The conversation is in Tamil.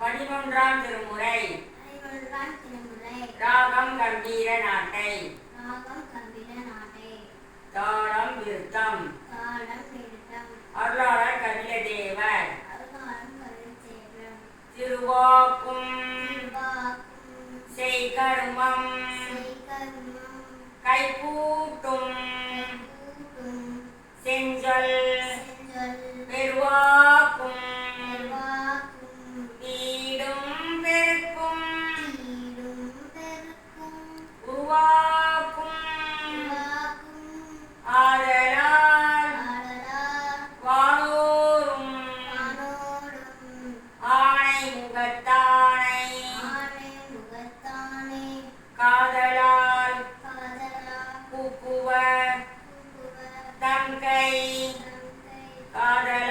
பதினொன்றாம் திருமுறை. ராகம் கம்பீர நாட்டை. தாளம் விருத்தம். அருளாளர் கபில தேவர் திருவாக்கும் செய்கருமம். கைகூட்டும் கூட்டும் செஞ்சொல் செஞ்சொல். முகத்தானை. முகத்தானை. காதலால் பூக்குவர் தங்கை காதல்